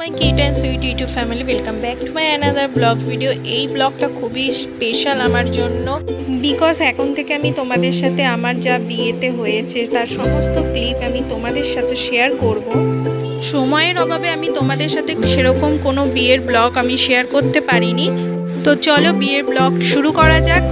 My cute and sweet YouTube family welcome back to my another vlog video এই ব্লগটা খুবই special আমার জন্য বিকজ এখন থেকে আমি তোমাদের সাথে আমার যা বিয়েতে হয়েছে, তার সমস্ত ক্লিপ আমি তোমাদের সাথে শেয়ার করব। সময়ের অভাবে আমি তোমাদের সাথে সেরকম কোনো বিয়ের ব্লগ আমি শেয়ার করতে পারিনি। তো চলো বিয়ের ব্লগ শুরু করা যাক।